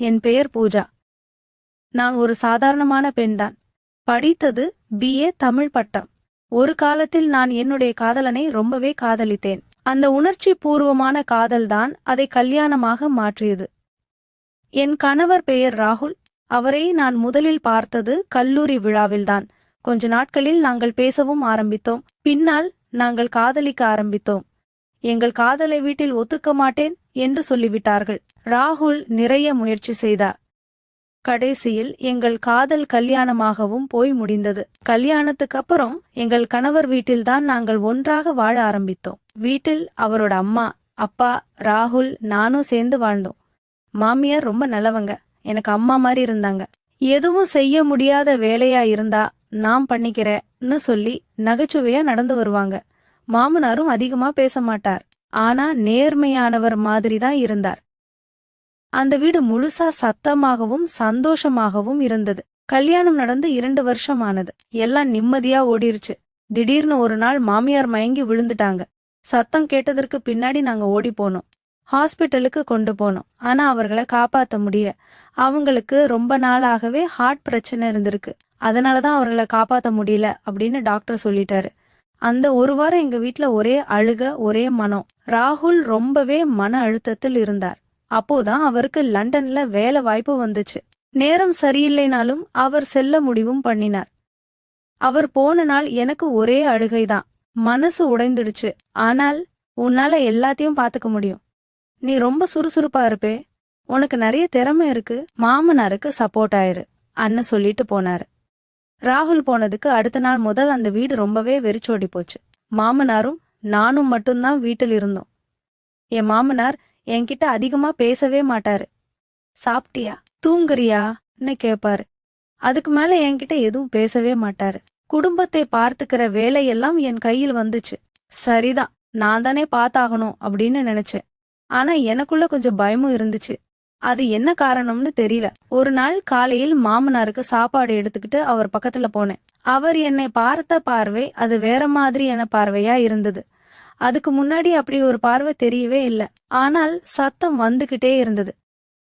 என் பெயர் பூஜா. நான் ஒரு சாதாரணமான பெண்தான். படித்தது பிஏ தமிழ் பட்டம். ஒரு காலத்தில் நான் என்னுடைய காதலனை ரொம்பவே காதலித்தேன். அந்த உணர்ச்சி பூர்வமான காதல்தான் அதை கல்யாணமாக மாற்றியது. என் கணவர் பெயர் ராகுல். அவரை நான் முதலில் பார்த்தது கல்லூரி விழாவில்தான். கொஞ்ச நாட்களில் நாங்கள் பேசவும் ஆரம்பித்தோம். பின்னால் நாங்கள் காதலிக்க ஆரம்பித்தோம். எங்கள் காதலை வீட்டில் ஒத்துக்க மாட்டேன். என்று சொல்லிவிட்டார்கள். ராகுல் நிறைய முயற்சி செய்தார். கடைசியில் எங்கள் காதல் கல்யாணமாகவும் போய் முடிந்தது. கல்யாணத்துக்கு அப்புறம் எங்கள் கணவர் வீட்டில்தான் நாங்கள் ஒன்றாக வாழ ஆரம்பித்தோம். வீட்டில் அவரோட அம்மா அப்பா ராகுல் நானும் சேர்ந்து வாழ்ந்தோம். மாமியார் ரொம்ப நல்லவங்க. எனக்கு அம்மா மாதிரி இருந்தாங்க. எதுவும் செய்ய முடியாத வேலையா இருந்தா நான் பண்ணிக்கிறேன்னு சொல்லி நகைச்சுவையா நடந்து வருவாங்க. மாமனாரும் அதிகமா பேச மாட்டார். ஆனா நேர்மையானவர் மாதிரி தான் இருந்தார். அந்த வீடு முழுசா சத்தமாகவும் சந்தோஷமாகவும் இருந்தது. கல்யாணம் நடந்து இரண்டு வருஷம் ஆனது எல்லாம் நிம்மதியா ஓடிருச்சு. திடீர்னு ஒரு நாள் மாமியார் மயங்கி விழுந்துட்டாங்க. சத்தம் கேட்டதற்கு பின்னாடி நாங்க ஓடி போனோம். ஹாஸ்பிட்டலுக்கு கொண்டு போனோம். ஆனா அவர்களை காப்பாத்த முடியல. அவங்களுக்கு ரொம்ப நாளாகவே ஹார்ட் பிரச்சனை இருந்திருக்கு. அதனாலதான் அவர்களை காப்பாத்த முடியல அப்படின்னு டாக்டர் சொல்லிட்டாரு. அந்த ஒரு வாரம் எங்க வீட்ல ஒரே அழுக ஒரே மனம். ராகுல் ரொம்பவே மன அழுத்தத்தில் இருந்தார். அப்போதான் அவருக்கு லண்டன்ல வேலை வாய்ப்பு வந்துச்சு. நேரம் சரியில்லைனாலும் அவர் செல்ல முடிவும் பண்ணினார். அவர் போன நாள் எனக்கு ஒரே அழுகைதான். மனசு உடைந்துடுச்சு. ஆனால் உன்னால எல்லாத்தையும் பாத்துக்க முடியும். நீ ரொம்ப சுறுசுறுப்பா இருப்பே. உனக்கு நிறைய திறமை இருக்கு. மாமனாருக்கு சப்போர்ட் ஆயிரு. அண்ணன் சொல்லிட்டு போனாரு. ராகுல் போனதுக்கு அடுத்த நாள் முதல் அந்த வீடு ரொம்பவே வெறிச்சோடி போச்சு. மாமனாரும் நானும் மட்டும்தான் வீட்டில் இருந்தோம். என் மாமனார் என்கிட்ட அதிகமா பேசவே மாட்டாரு. சாப்பிட்டியா? தூங்குறியான்னு கேப்பாரு. அதுக்கு மேல என்கிட்ட எதுவும் பேசவே மாட்டாரு. குடும்பத்தை பார்த்துக்கிற வேலையெல்லாம் என் கையில் வந்துச்சு. சரிதான் நான் தானே பார்த்தாகணும் அப்படின்னு நினைச்சேன். ஆனா எனக்குள்ள கொஞ்சம் பயமும் இருந்துச்சு. அது என்ன காரணம்னு தெரியல. ஒரு நாள் காலையில் மாமனாருக்கு சாப்பாடு எடுத்துக்கிட்டு அவர் பக்கத்துல போனேன். அவர் என்னை பார்த்த பார்வை அது வேற மாதிரியான பார்வையா இருந்தது. அதுக்கு முன்னாடி அப்படி ஒரு பார்வை தெரியவே இல்லை. ஆனால் சத்தம் வந்துகிட்டே இருந்தது.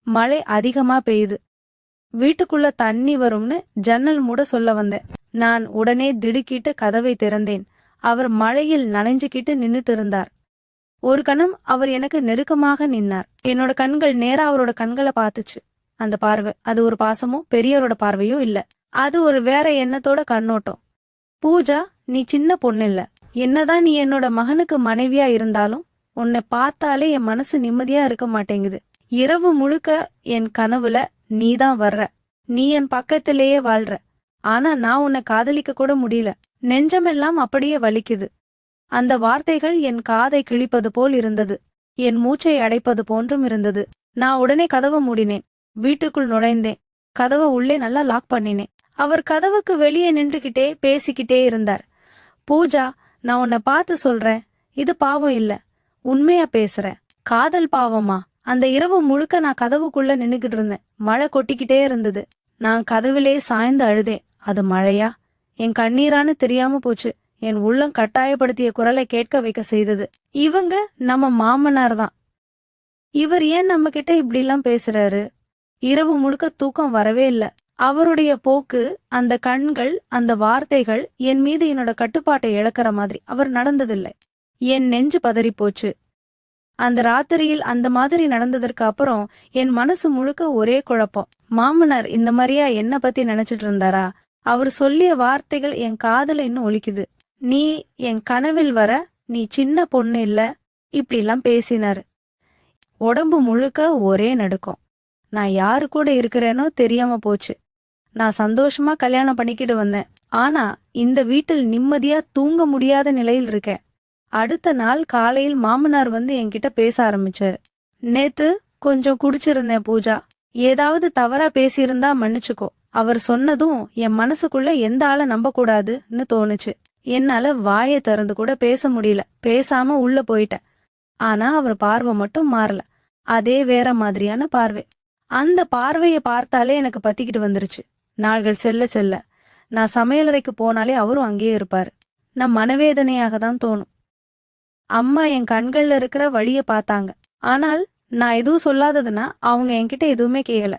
மழை அதிகமா பெய்யுது. வீட்டுக்குள்ள தண்ணி வரும்னு ஜன்னல் மூட சொல்ல வந்தேன். நான் உடனே திடுக்கிட்டு கதவை திறந்தேன். அவர் மழையில் நனைஞ்சுக்கிட்டு நின்னுட்டு இருந்தார். ஒரு கணம் அவர் எனக்கு நெருக்கமாக நின்னார். என்னோட கண்கள் நேரா அவரோட கண்களை பார்த்துச்சு. அந்த பார்வை அது ஒரு பாசமோ பெரியவரோட பார்வையோ இல்ல. அது ஒரு வேற எண்ணத்தோட கண்ணோட்டம். பூஜா நீ சின்ன பொண்ணு இல்ல என்னதான் நீ என்னோட மகனுக்கு மனைவியா இருந்தாலும் உன்னை பார்த்தாலே என் மனசு நிம்மதியா இருக்க மாட்டேங்குது. இரவு முழுக்க என் கனவுல நீதான் வர்ற. நீ என் பக்கத்திலேயே வாழ்ற. ஆனா நான் உன்னை காதலிக்க கூட முடியல. நெஞ்சமெல்லாம் அப்படியே வலிக்குது. அந்த வார்த்தைகள் என் காதை கிழிப்பது போல் இருந்தது. என் மூச்சை அடைப்பது போன்றும் இருந்தது. நான் உடனே கதவை மூடினேன். வீட்டுக்குள் நுழைந்தேன். கதவை உள்ளே நல்லா லாக் பண்ணினேன். அவர் கதவுக்கு வெளியே நின்றுகிட்டே பேசிக்கிட்டே இருந்தார். பூஜா நான் உன்னை பார்த்து சொல்றேன். இது பாவம் இல்ல. உண்மையா பேசுறேன். காதல் பாவமா? அந்த இரவு முழுக்க நான் கதவுக்குள்ள நின்னுகிட்டு இருந்தேன். மழை கொட்டிக்கிட்டே இருந்தது. நான் கதவிலே சாய்ந்து அழுதேன். அது மழையா? என் கண்ணீரான்னு தெரியாம போச்சு. என் உள்ளம் கட்டாயப்படுத்திய குரலை கேட்க வைக்க செய்தது. இவங்க நம்ம மாமனார் தான். இவர் ஏன் நம்ம கிட்ட இப்படிலாம் பேசுறாரு? இரவு முழுக்க தூக்கம் வரவே இல்ல. அவருடைய போக்கு அந்த கண்கள் அந்த வார்த்தைகள் என் மீது என்னோட கட்டுப்பாட்டை இழக்கிற மாதிரி. அவர் நடந்ததில்லை. என் நெஞ்சு பதறி போச்சு அந்த ராத்திரியில் அந்த மாதிரி நடந்ததற்கு அப்புறம் என் மனசு முழுக்க ஒரே குழப்பம். மாமனார் இந்த மாதிரியா என்ன பத்தி நினைச்சிட்டு இருந்தாரா? அவர் சொல்லிய வார்த்தைகள் என் காதுல இன்னும் ஒழிக்குது நீ என் கனவில் வர நீ சின்ன பொண்ணு இல்ல. இப்படிலாம் பேசினார். பேசினாரு உடம்பு முழுக்க ஒரே நடுக்கம். நான் யாரு கூட இருக்கிறேனோ தெரியாம போச்சு. நான் சந்தோஷமா கல்யாணம் பண்ணிக்கிட்டு வந்தேன். ஆனா இந்த வீட்டில் நிம்மதியா தூங்க முடியாத நிலையில் இருக்கேன். அடுத்த நாள் காலையில் மாமனார் வந்து என்கிட்ட பேச ஆரம்பிச்சாரு. நேத்து கொஞ்சம் குடிச்சிருந்தேன் பூஜா. ஏதாவது தவறா பேசியிருந்தா மன்னிச்சுக்கோ. அவர் சொன்னதும் என் மனசுக்குள்ள எந்த ஆளை நம்ப கூடாதுன்னு தோணுச்சு. என்னால வாயை திறந்து கூட பேச முடியல. பேசாம உள்ள போயிட்டேன். ஆனா அவர் பார்வை மட்டும் மாறல. அதே வேற மாதிரியான பார்வை. அந்த பார்வையை பார்த்தாலே எனக்கு பத்திக்கிட்டு வந்துருச்சு. நாள்கள் செல்ல செல்ல. நான் சமையலறைக்கு போனாலே அவரும் அங்கேயே இருப்பாரு. நான் மனவேதனையாக தான் தோணும். அம்மா என் கண்கள்ல இருக்கிற வழிய பார்த்தாங்க. ஆனால் நான் எதுவும் சொல்லாததுன்னா அவங்க என்கிட்ட எதுவுமே கேட்கல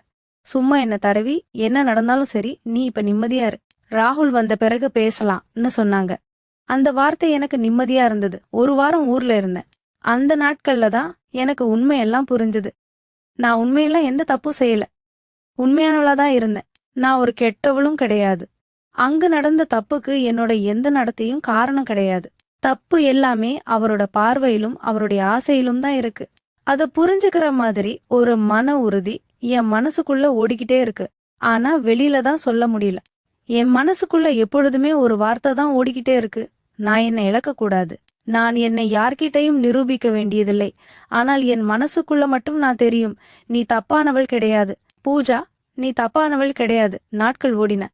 சும்மா என்ன தடவி என்ன நடந்தாலும் சரி நீ இப்ப நிம்மதியா இரு. ராகுல் வந்த பிறகு பேசலாம்னு சொன்னாங்க. அந்த வார்த்தை எனக்கு நிம்மதியா இருந்தது. ஒரு வாரம் ஊர்ல இருந்தேன். அந்த நாட்கள்ல தான் எனக்கு உண்மையெல்லாம் புரிஞ்சுது. நான் உண்மையெல்லாம் எந்த தப்பும் செய்யல. உண்மையானவளா தான் இருந்தேன். நான் ஒரு கெட்டவளும் கிடையாது. அங்கு நடந்த தப்புக்கு என்னோட எந்த நடத்தையும் காரணம் கிடையாது. தப்பு எல்லாமே அவரோட பார்வையிலும் அவருடைய ஆசையிலும் தான் இருக்கு. அத புரிஞ்சுக்கிற மாதிரி ஒரு மன உறுதி என் மனசுக்குள்ள ஓடிக்கிட்டே இருக்கு. ஆனா வெளியில தான் சொல்ல முடியல. என் மனசுக்குள்ள எப்பொழுதுமே ஒரு வார்த்தை தான் ஓடிக்கிட்டே இருக்கு. நான் என்னை இழக்க கூடாது நான் என்னை யார்கிட்டையும் நிரூபிக்க வேண்டியதில்லை. ஆனால் என் மனசுக்குள்ள மட்டும் நான் தெரியும். நீ தப்பானவள் கிடையாது. பூஜா நீ தப்பானவள் கிடையாது. நாட்கள் ஓடின.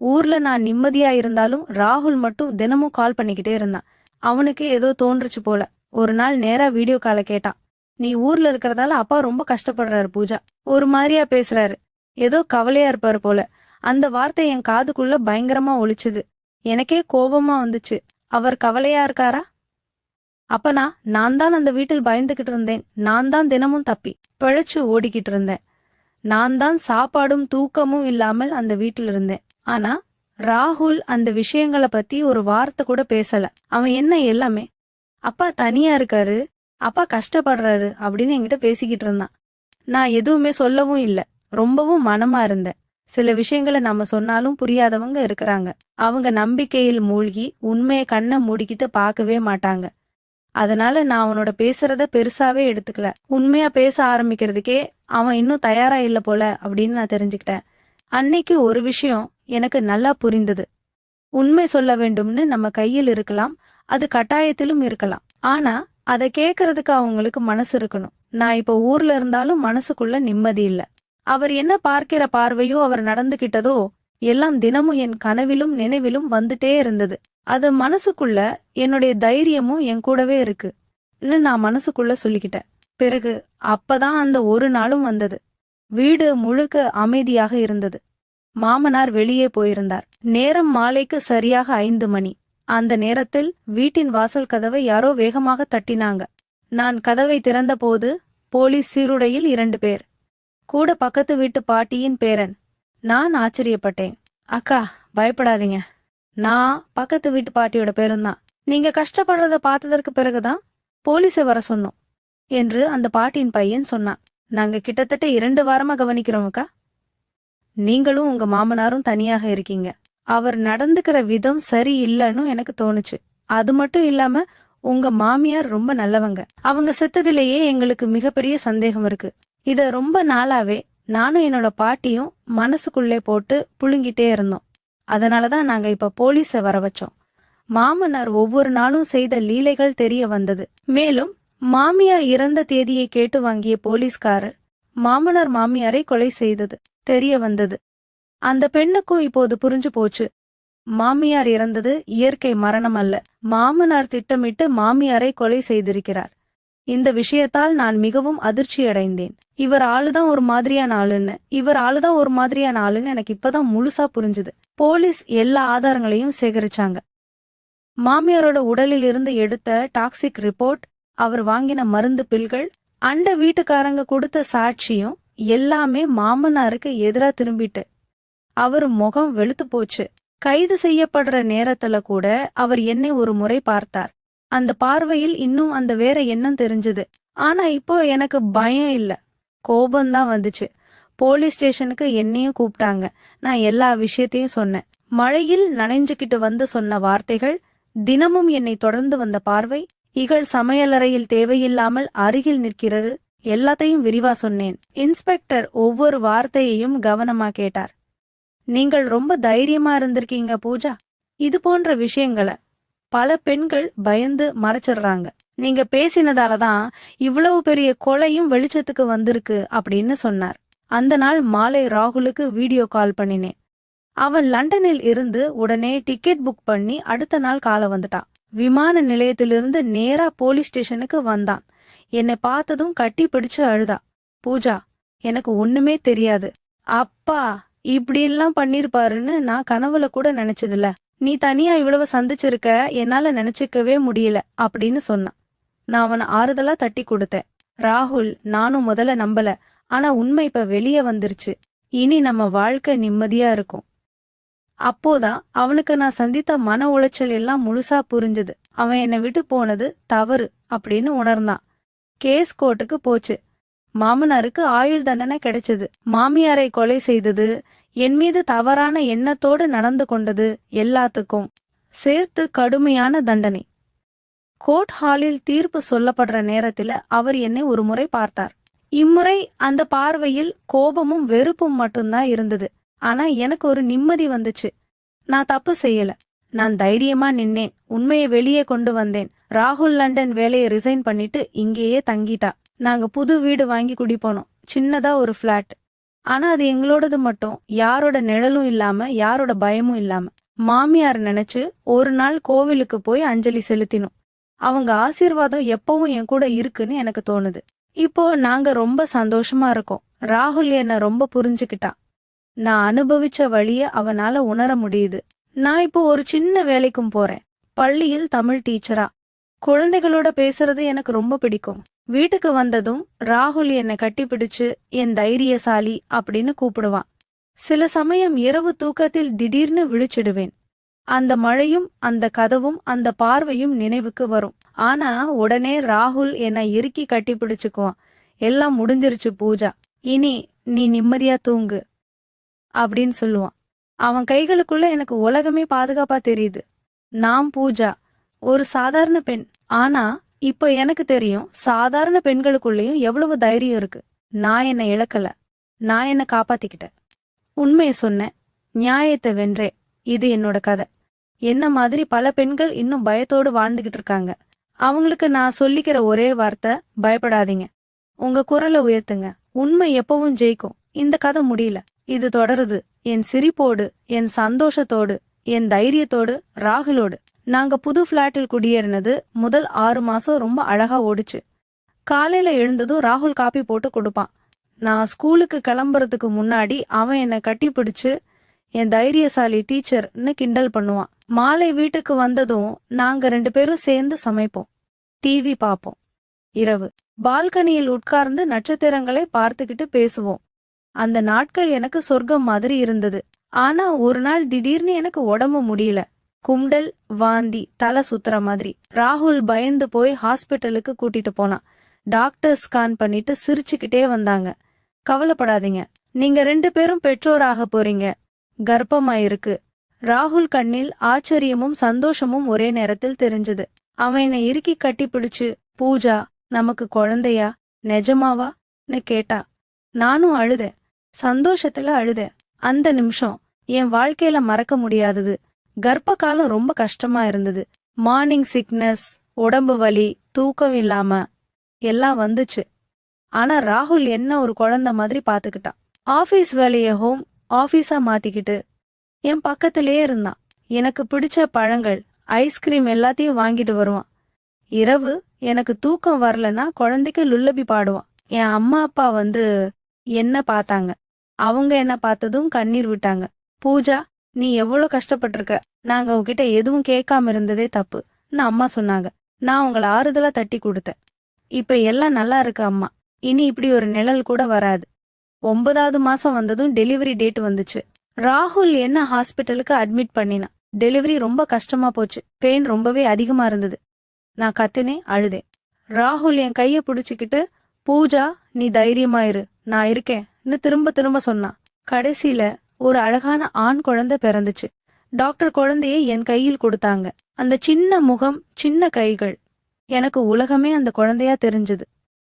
ஊர்ல நான் நிம்மதியா இருந்தாலும் ராகுல் மட்டும் தினமும் கால் பண்ணிக்கிட்டே இருந்தான். அவனுக்கு ஏதோ தோன்றுச்சு போல. ஒரு நாள் நேரா வீடியோ கால கேட்டான். நீ ஊர்ல இருக்கிறதால அப்பா ரொம்ப கஷ்டப்படுறாரு பூஜா. ஒரு மாதிரியா பேசுறாரு. ஏதோ கவலையா இருப்பாரு போல. அந்த வார்த்தை என் காதுக்குள்ள பயங்கரமா ஒழிச்சுது எனக்கே கோபமா வந்துச்சு. அவர் கவலையா இருக்காரா? அப்பனா நான் தான் அந்த வீட்டில் பயந்துகிட்டு இருந்தேன். நான் தான் தினமும் தப்பி பிழைச்சு ஓடிக்கிட்டு இருந்தேன். நான் தான் சாப்பாடும் தூக்கமும் இல்லாமல் அந்த வீட்டில் இருந்தேன். ஆனா ராகுல் அந்த விஷயங்களை பத்தி ஒரு வார்த்தை கூட பேசல. அவன் என்ன எல்லாமே அப்பா தனியா இருக்காரு அப்பா கஷ்டப்படுறாரு அப்படின்னு என்கிட்ட பேசிக்கிட்டு இருந்தான். நான் எதுவுமே சொல்லவும் இல்லை. ரொம்பவும் மனமா இருந்தேன். சில விஷயங்களை நம்ம சொன்னாலும் புரியாதவங்க இருக்கிறாங்க. அவங்க நம்பிக்கையில் மூழ்கி உண்மையை கண்ணை மூடிக்கிட்டு பார்க்கவே மாட்டாங்க. அதனால நான் அவனோட பேசுறத பெருசாவே எடுத்துக்கல. உண்மையா பேச ஆரம்பிக்கிறதுக்கே அவன் இன்னும் தயாரா இல்ல போல அப்படின்னு நான் தெரிஞ்சுக்கிட்டேன். அன்னைக்கு ஒரு விஷயம் எனக்கு நல்லா புரிந்தது. உண்மை சொல்ல வேண்டும்னு நம்ம கையில் இருக்கலாம் அது கட்டாயத்திலும் இருக்கலாம். ஆனா அதை கேக்குறதுக்கு அவங்களுக்கு மனசு இருக்கணும். நான் இப்ப ஊர்ல இருந்தாலும் மனசுக்குள்ள நிம்மதி இல்ல. அவர் என்ன பார்க்கிற பார்வையோ அவர் நடந்துகிட்டதோ எல்லாம் தினமும் என் கனவிலும் நினைவிலும் வந்துட்டே இருந்தது. அது மனசுக்குள்ள என்னுடைய தைரியமும் என் கூடவே இருக்கு. நான் மனசுக்குள்ள சொல்லிக்கிட்டேன். பிறகு அப்பதான் அந்த ஒரு நாளும் வந்தது. வீடு முழுக்க அமைதியாக இருந்தது. மாமனார் வெளியே போயிருந்தார். நேரம் மாலைக்கு சரியாக ஐந்து மணி. அந்த நேரத்தில் வீட்டின் வாசல் கதவை யாரோ வேகமாக தட்டினாங்க. நான் கதவை திறந்தபோது போலீஸ் சீருடையில் இரண்டு பேர். கூட பக்கத்து வீட்டு பாட்டியின் பேரன். நான் ஆச்சரியப்பட்டேன். அக்கா பயப்படாதீங்க. நான் பக்கத்து வீட்டு பாட்டியோட பேருந்தான். நீங்க கஷ்டப்படுறத பார்த்ததற்கு பிறகுதான் போலீஸை வர சொன்னோம் என்று அந்த பாட்டியின் பையன் சொன்னான். நாங்க கிட்டத்தட்ட இரண்டு வாரமா கவனிக்கிறோம்க்கா நீங்களும் உங்க மாமனாரும் தனியாக இருக்கீங்க. அவர் நடந்துக்கிற விதம் சரியில்லைன்னு எனக்கு தோணுச்சு. அது மட்டும் இல்லாம உங்க மாமியார் ரொம்ப நல்லவங்க. அவங்க செத்ததிலேயே எங்களுக்கு மிகப்பெரிய சந்தேகம் இருக்கு. இத ரொம்ப நாளாவே நானும் என்னோட பாட்டியும் மனசுக்குள்ளே போட்டு புழுங்கிட்டே இருந்தோம். அதனாலதான் நாங்க இப்ப போலீஸ வர வச்சோம். மாமனார் ஒவ்வொரு நாளும் செய்த லீலைகள் தெரிய வந்தது. மேலும் மாமியார் இறந்த தேதியை கேட்டு வாங்கிய போலீஸ்காரர் மாமனார் மாமியாரை கொலை செய்தது தெரிய வந்தது. அந்த பெண்ணுக்கும் இப்போது புரிஞ்சு போச்சு. மாமியார் இறந்தது இயற்கை மரணம் அல்ல. மாமனார் திட்டமிட்டு மாமியாரை கொலை செய்திருக்கிறார். இந்த விஷயத்தால் நான் மிகவும் அதிர்ச்சி அடைந்தேன் இவர் ஆளுதான் ஒரு மாதிரியான ஆளுன்னு. இவர் ஆளுதான் ஒரு மாதிரியான ஆளுன்னு எனக்கு இப்பதான் முழுசா புரிஞ்சுது. போலீஸ் எல்லா ஆதாரங்களையும் சேகரிச்சாங்க. மாமியாரோட உடலில் இருந்து எடுத்த டாக்ஸிக் ரிப்போர்ட் அவர் வாங்கின மருந்து பில்கள் அண்ட வீட்டுக்காரங்க கொடுத்த சாட்சியும் எல்லாமே மாமனாருக்கு எதிரா திரும்பிட்டு அவர் முகம் வெளுத்து போச்சு. கைது செய்யப்படுற நேரத்துல கூட அவர் என்னை ஒரு முறை பார்த்தார். அந்த பார்வையில் இன்னும் அந்த வேற எண்ணம் தெரிஞ்சது. ஆனா இப்போ எனக்கு பயம் இல்ல. கோபம்தான் வந்துச்சு. போலீஸ் ஸ்டேஷனுக்கு என்னையும் கூப்பிட்டாங்க. நான் எல்லா விஷயத்தையும் சொன்னேன். மழையில் நனைஞ்சுக்கிட்டு வந்து சொன்ன வார்த்தைகள் தினமும் என்னை தொடர்ந்து வந்த பார்வை இகழ் சமையலறையில் தேவையில்லாமல் அருகில் நிற்கிறது எல்லாத்தையும் விரிவா சொன்னேன். இன்ஸ்பெக்டர் ஒவ்வொரு வார்த்தையையும் கவனமா கேட்டார். நீங்கள் ரொம்ப தைரியமா இருந்திருக்கீங்க பூஜா. இது போன்ற விஷயங்களை பல பெண்கள் பயந்து மறைச்சிடுறாங்க. நீங்க பேசினதால தான் இவ்வளவு பெரிய கொலையும் வெளிச்சத்துக்கு வந்திருக்கு அப்படின்னு சொன்னார். அந்த நாள் மாலை ராகுலுக்கு வீடியோ கால் பண்ணினேன். அவன் லண்டனில் இருந்து உடனே டிக்கெட் புக் பண்ணி அடுத்த நாள் காலை வந்துட்டான். விமான நிலையத்திலிருந்து நேரா போலீஸ் ஸ்டேஷனுக்கு வந்தான். என்னை பார்த்ததும் கட்டி பிடிச்சு அழுதா. பூஜா எனக்கு ஒண்ணுமே தெரியாது. அப்பா இப்படி எல்லாம் பண்ணிருப்பாருன்னு நான் கனவுல கூட நினைச்சதில்ல. நீ தனியா இவ்வளவு சந்திச்சிருக்க என்னால நினைச்சுக்கவே முடியல அப்படின்னு சொன்னான். நான் அவனை ஆறுதலா தட்டி கொடுத்தேன். ராகுல் நானும் முதல்ல நம்பல. ஆனா உண்மை இப்ப வெளியே வந்துருச்சு. இனி நம்ம வாழ்க்கை நிம்மதியா இருக்கும். அப்போதான் அவனுக்கு நான் சந்தித்த மன உளைச்சல் எல்லாம் முழுசா புரிஞ்சது. அவன் என்னை விட்டு போனது தவறு அப்படின்னு உணர்ந்தான். கேஸ் கோர்ட்டுக்கு போச்சு. மாமனாருக்கு ஆயுள் தண்டனை கிடைச்சது. மாமியாரை கொலை செய்தது என் மீது தவறான எண்ணத்தோடு நடந்து கொண்டது எல்லாத்துக்கும் சேர்த்து கடுமையான தண்டனை. கோர்ட் ஹாலில் தீர்ப்பு சொல்லப்படுற நேரத்துல அவர் என்னை ஒரு முறை பார்த்தார். இம்முறை அந்த பார்வையில் கோபமும் வெறுப்பும் மட்டும்தான் இருந்தது. ஆனா எனக்கு ஒரு நிம்மதி வந்துச்சு. நான் தப்பு செய்யல. நான் தைரியமா நின்னேன். உண்மையை வெளியே கொண்டு வந்தேன். ராகுல் லண்டன் வேலையை ரிசைன் பண்ணிட்டு இங்கேயே தங்கிட்டா. நாங்க புது வீடு வாங்கி குடி போனோம் சின்னதா ஒரு ஃபிளாட் ஆனா அது எங்களோடது மட்டும். யாரோட நிழலும் இல்லாம யாரோட பயமும் இல்லாம. மாமியார் நினைச்சு ஒரு நாள் கோவிலுக்கு போய் அஞ்சலி செலுத்தினோம். அவங்க ஆசீர்வாதம் எப்பவும் என் கூட இருக்குன்னு எனக்கு தோணுது. இப்போ நாங்க ரொம்ப சந்தோஷமா இருக்கோம். ராகுல் என்ன ரொம்ப புரிஞ்சுக்கிட்டான் நான் அனுபவிச்ச வழிய அவனால உணர முடியுது. நான் இப்போ ஒரு சின்ன வேலைக்கும் போறேன். பள்ளியில் தமிழ் டீச்சரா. குழந்தைகளோட பேசுறது எனக்கு ரொம்ப பிடிக்கும். வீட்டுக்கு வந்ததும் ராகுல் என்னை கட்டிப்பிடிச்சு என் தைரியசாலி அப்படின்னு கூப்பிடுவான். சில சமயம் இரவு தூக்கத்தில் திடீர்னு விழிச்சிடுவேன். அந்த மழையும் அந்த கதவும் அந்த பார்வையும் நினைவுக்கு வரும். ஆனா உடனே ராகுல் என்னை இறுக்கி கட்டி பிடிச்சுக்குவான் எல்லாம் முடிஞ்சிருச்சு பூஜா. இனி நீ நிம்மதியா தூங்கு அப்படின்னு சொல்லுவான். அவன் கைகளுக்குள்ள எனக்கு உலகமே பாதுகாப்பா தெரியுது. நாம் பூஜா. ஒரு சாதாரண பெண். ஆனா இப்ப எனக்கு தெரியும் சாதாரண பெண்களுக்குள்ளேயும் எவ்வளவு தைரியம் இருக்கு. நான் என்னை இழக்கல. நான் என்னை காப்பாத்திக்கிட்டேன். உண்மையை சொன்னேன். நியாயத்தை வென்றே. இது என்னோட கதை. என்ன மாதிரி பல பெண்கள் இன்னும் பயத்தோடு வாழ்ந்துகிட்டு இருக்காங்க. அவங்களுக்கு நான் சொல்லிக்கிற ஒரே வார்த்தை பயப்படாதீங்க. உங்க குரலை உயர்த்துங்க. உண்மை எப்பவும் ஜெயிக்கும். இந்த கதை முடியல. இது தொடருது. என் சிரிப்போடு என் சந்தோஷத்தோடு என் தைரியத்தோடு ராகுலோடு. நாங்க புது பிளாட்டில் குடியேறினது முதல் ஆறு மாசம் ரொம்ப அழகா ஓடுச்சு. காலையில எழுந்ததும் ராகுல் காப்பி போட்டு கொடுப்பான். நான் ஸ்கூலுக்கு கிளம்புறதுக்கு முன்னாடி அவன் என்னை கட்டி பிடிச்சு என் தைரியசாலி டீச்சர்னு கிண்டல் பண்ணுவான். மாலை வீட்டுக்கு வந்ததும் நாங்க ரெண்டு பேரும் சேர்ந்து சமைப்போம். டிவி பார்ப்போம். இரவு. பால்கனியில் உட்கார்ந்து நட்சத்திரங்களை பார்த்துக்கிட்டு பேசுவோம். அந்த நாட்கள் எனக்கு சொர்க்கம் மாதிரி இருந்தது. ஆனா ஒரு நாள் திடீர்னு எனக்கு உடம்பு முடியல. கும்டல் வாந்தி தலை சுத்துற மாதிரி. ராகுல் பயந்து போய் ஹாஸ்பிட்டலுக்கு கூட்டிட்டு போனான். டாக்டர் ஸ்கான் பண்ணிட்டு சிரிச்சுக்கிட்டே வந்தாங்க. கவலைப்படாதீங்க. நீங்க ரெண்டு பேரும் பெற்றோராக போறீங்க. கர்ப்பமாயிருக்கு. ராகுல் கண்ணில் ஆச்சரியமும் சந்தோஷமும் ஒரே நேரத்தில் தெரிஞ்சது. அவனை இறுக்கி கட்டி பிடிச்சு பூஜா நமக்கு குழந்தையா? நிஜமாவான்னு கேட்டா. நானும் அழுதேன். சந்தோஷத்துல அழுதேன். அந்த நிமிஷம். என் வாழ்க்கையில மறக்க முடியாதது. கர்ப்ப காலம் ரொம்ப கஷ்டமா இருந்தது. மார்னிங் சிக்னஸ் உடம்பு வலி தூக்கம் இல்லாம எல்லாம் வந்துச்சு. ஆனா ராகுல் என்ன ஒரு குழந்தை மாதிரி பாத்துக்கிட்டான். ஆபீஸ் வேலைய ஹோம் ஆபீஸா மாத்திக்கிட்டு என் பக்கத்திலே இருந்தான். எனக்கு பிடிச்ச பழங்கள் ஐஸ்கிரீம் எல்லாத்தையும் வாங்கிட்டு வருவான். இரவு எனக்கு தூக்கம் வரலன்னா குழந்தைக்கு லுல்லபி பாடுவான். என் அம்மா அப்பா வந்து என்ன பார்த்தாங்க? அவங்க என்ன பார்த்ததும் கண்ணீர் விட்டாங்க. பூஜா நீ எவ்வளவு கஷ்டப்பட்டிருக்க? நாங்க உங்ககிட்ட எதுவும் கேட்காம இருந்ததே தப்புன்னு அம்மா சொன்னாங்க. நான் உங்களை ஆறுதலா தட்டி கொடுத்தேன். இப்ப எல்லாம் நல்லா இருக்கு அம்மா. இனி இப்படி ஒரு நிழல் கூட வராது. ஒன்பதாவது மாசம் வந்ததும் டெலிவரி டேட் வந்துச்சு. ராகுல் என்ன ஹாஸ்பிட்டலுக்கு அட்மிட் பண்ணினான் டெலிவரி ரொம்ப கஷ்டமா போச்சு. பெயின் ரொம்பவே அதிகமா இருந்தது. நான் கத்தினே அழுதேன். ராகுல் என் கைய பிடிச்சுக்கிட்டு பூஜா நீ தைரியமாயிரு. நான் இருக்கேன்னு திரும்ப திரும்ப சொன்னான். கடைசியில ஒரு அழகான ஆண் குழந்தை பிறந்துச்சு. டாக்டர் குழந்தையை என் கையில் கொடுத்தாங்க. அந்த சின்ன முகம் சின்ன கைகள். எனக்கு உலகமே அந்த குழந்தையா தெரிஞ்சது.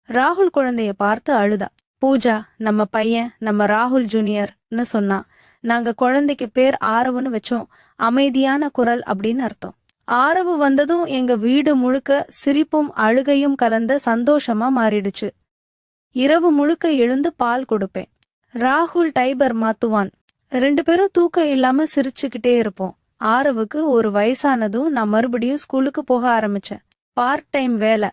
ராகுல் குழந்தைய பார்த்து அழுதா. பூஜா நம்ம பையன் நம்ம ராகுல் ஜூனியர்னு சொன்னான் நாங்க குழந்தைக்கு பேர் ஆரவுன்னு வச்சோம். அமைதியான குரல் அப்படின்னு அர்த்தம். ஆரவு வந்ததும் எங்க வீடு முழுக்க சிரிப்பும் அழுகையும் கலந்த சந்தோஷமா மாறிடுச்சு. இரவு முழுக்க எழுந்து பால் கொடுப்பேன். ராகுல் டைபர் மாத்துவான். ரெண்டு பேரும் தூக்கம் இல்லாம சிரிச்சுக்கிட்டே இருப்போம். ஆரவுக்கு ஒரு வயசானதும் நான் மறுபடியும் ஸ்கூலுக்கு போக ஆரம்பிச்சேன். பார்ட் டைம் வேலை.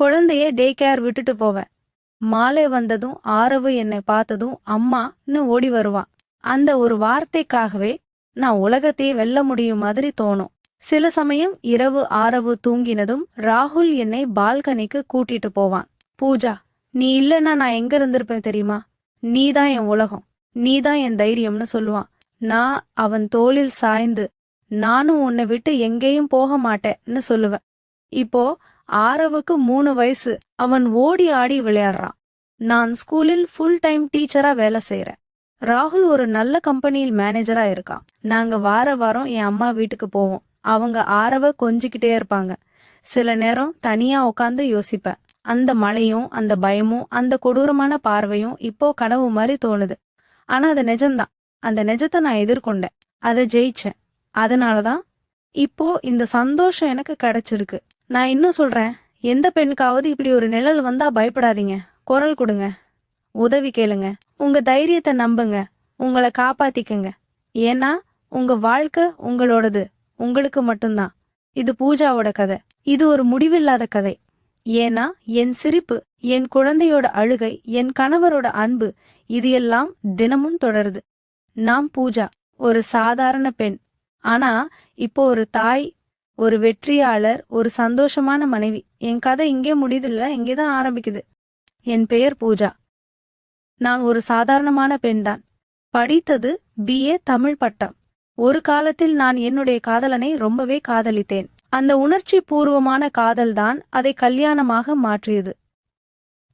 குழந்தைய டே கேர் விட்டுட்டு போவேன். மாலை வந்ததும் ஆரவு என்னை பார்த்ததும் அம்மான்னு ஓடி வருவான். அந்த ஒரு வார்த்தைக்காகவே நான் உலகத்தையே வெல்ல முடியும் மாதிரி தோணும். சில சமயம் இரவு ஆரவு தூங்கினதும் ராகுல் என்னை பால்கனிக்கு கூட்டிட்டு போவான். பூஜா நீ இல்லைன்னா நான் எங்க இருந்திருப்பேன் தெரியுமா? நீதான் என் உலகம். நீதான் என் தைரியம்னு சொல்லுவான். நான் அவன் தோளில் சாய்ந்து நானும் உன்னை விட்டு எங்கேயும் போக மாட்டேன்னு சொல்லுவேன். இப்போ ஆரவுக்கு மூணு வயசு அவன் ஓடி ஆடி விளையாடுறான். நான் ஸ்கூலில் ஃபுல் டைம் டீச்சரா வேலை செய்யறேன் ராகுல் ஒரு நல்ல கம்பெனியில் மேனேஜரா இருக்கான். நாங்க வார வாரம் என் அம்மா வீட்டுக்கு போவோம். அவங்க ஆரவ கொஞ்சிக்கிட்டே இருப்பாங்க. சில நேரம் தனியா உட்காந்து யோசிப்பேன். அந்த மழையும் அந்த பயமும் அந்த கொடூரமான பார்வையும் இப்போ கனவு மாதிரி தோணுது. ஆனா அது நிஜம்தான். அந்த நிஜத்தை நான் எதிர்கொண்டேன். அதை ஜெயிச்சேன். அதனாலதான் இப்போ இந்த சந்தோஷம் எனக்கு கிடைச்சிருக்கு. நான் இன்னும் சொல்றேன் எந்த பெண்ணுக்காவது இப்படி ஒரு நிழல் வந்தா பயப்படாதீங்க. குரல் கொடுங்க. உதவி கேளுங்க. உங்க தைரியத்தை நம்புங்க. உங்களை காப்பாத்திக்கங்க. ஏன்னா உங்க வாழ்க்கை உங்களோடது. உங்களுக்கு மட்டும்தான். இது பூஜாவோட கதை. இது ஒரு முடிவில்லாத கதை. ஏன்னா என் சிரிப்பு என் குழந்தையோட அழுகை என் கணவரோட அன்பு இது எல்லாம் தினமும் தொடருது. நாம் பூஜா ஒரு சாதாரண பெண். ஆனா இப்போ ஒரு தாய் ஒரு வெற்றியாளர் ஒரு சந்தோஷமான மனைவி. என் கதை இங்கே முடியுதில்ல இங்கேதான் ஆரம்பிக்குது. என் பெயர் பூஜா. நான் ஒரு சாதாரணமான பெண்தான். படித்தது பிஏ தமிழ் பட்டம். ஒரு காலத்தில் நான் என்னுடைய காதலனை ரொம்பவே காதலித்தேன். அந்த உணர்ச்சி பூர்வமான காதல்தான் அதை கல்யாணமாக மாற்றியது.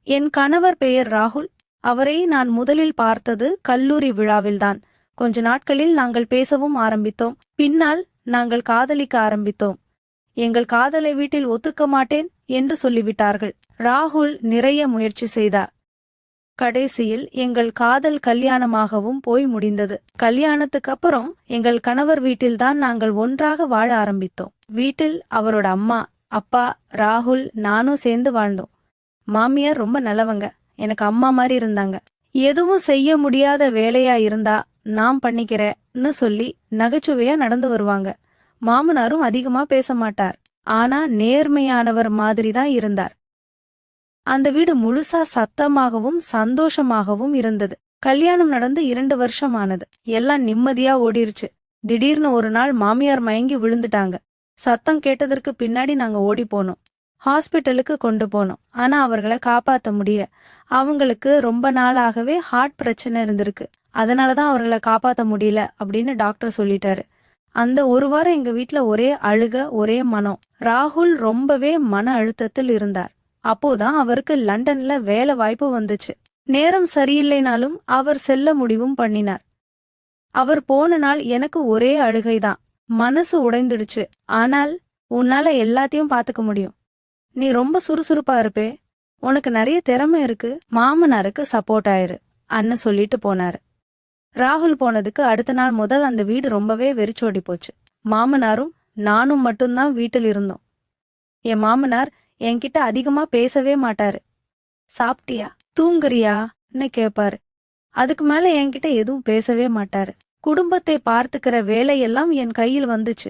என் கணவர் பெயர் ராகுல். அவரை நான் முதலில் பார்த்தது கல்லூரி விழாவில்தான். கொஞ்ச நாட்களில் நாங்கள் பேசவும் ஆரம்பித்தோம். பின்னால் நாங்கள் காதலிக்க ஆரம்பித்தோம். எங்கள் காதலை வீட்டில் ஒத்துக்க மாட்டேன் என்று சொல்லிவிட்டார்கள். ராகுல் நிறைய முயற்சி செய்தார். கடைசியில் எங்கள் காதல் கல்யாணமாகவும் போய் முடிந்தது. கல்யாணத்துக்கு அப்புறம் எங்கள் கணவர் வீட்டில்தான் நாங்கள் ஒன்றாக வாழ ஆரம்பித்தோம். வீட்டில் அவரோட அம்மா அப்பா ராகுல் நானும் சேர்ந்து வாழ்ந்தோம். மாமியார் ரொம்ப நல்லவங்க. எனக்கு அம்மா மாதிரி இருந்தாங்க. எதுவும் செய்ய முடியாத வேலையா இருந்தா நான் பண்ணிக்கிறேன்னு சொல்லி நகைச்சுவையா நடந்து வருவாங்க. மாமனாரும் அதிகமா பேச மாட்டார். ஆனா நேர்மையானவர் மாதிரி தான் இருந்தார். அந்த வீடு முழுசா சத்தமாகவும் சந்தோஷமாகவும் இருந்தது. கல்யாணம் நடந்து இரண்டு வருஷம் ஆனது எல்லாம் நிம்மதியா ஓடிருச்சு. திடீர்னு ஒரு நாள் மாமியார் மயங்கி விழுந்துட்டாங்க. சத்தம் கேட்டதற்கு பின்னாடி நாங்க ஓடி போனோம். ஹாஸ்பிட்டலுக்கு கொண்டு போனோம். ஆனா அவர்களை காப்பாத்த முடியல. அவங்களுக்கு ரொம்ப நாளாகவே ஹார்ட் பிரச்சனை இருந்திருக்கு. அதனாலதான் அவர்களை காப்பாத்த முடியல அப்படின்னு டாக்டர் சொல்லிட்டாரு. அந்த ஒரு வாரம் எங்க வீட்டில் ஒரே அழுக ஒரே மனம். ராகுல் ரொம்பவே மன அழுத்தத்தில் இருந்தார். அப்போதான் அவருக்கு லண்டன்ல வேலை வாய்ப்பு வந்துச்சு. நேரம் சரியில்லைனாலும் அவர் செல்ல முடிவும் பண்ணினார். அவர் போன நாள் எனக்கு ஒரே அழுகைதான். மனசு உடைந்துடுச்சு. ஆனால் உன்னால எல்லாத்தையும் பாத்துக்க முடியும். நீ ரொம்ப சுறுசுறுப்பா இருப்பே. உனக்கு நிறைய திறமை இருக்கு. மாமனாருக்கு சப்போர்ட் ஆயிரு அண்ணன் சொல்லிட்டு போனாரு. ராகுல் போனதுக்கு அடுத்த நாள் முதல் அந்த வீடு ரொம்பவே வெறிச்சோடி போச்சு. மாமனாரும் நானும் மட்டும்தான் வீட்டில் இருந்தோம். என் மாமனார் என்கிட்ட அதிகமா பேசவே மாட்டாரு. சாப்பிட்டியா? தூங்குறியான்னு கேப்பாரு. அதுக்கு மேல என்கிட்ட எதுவும் பேசவே மாட்டாரு. குடும்பத்தை பார்த்துக்கிற வேலையெல்லாம் என் கையில் வந்துச்சு.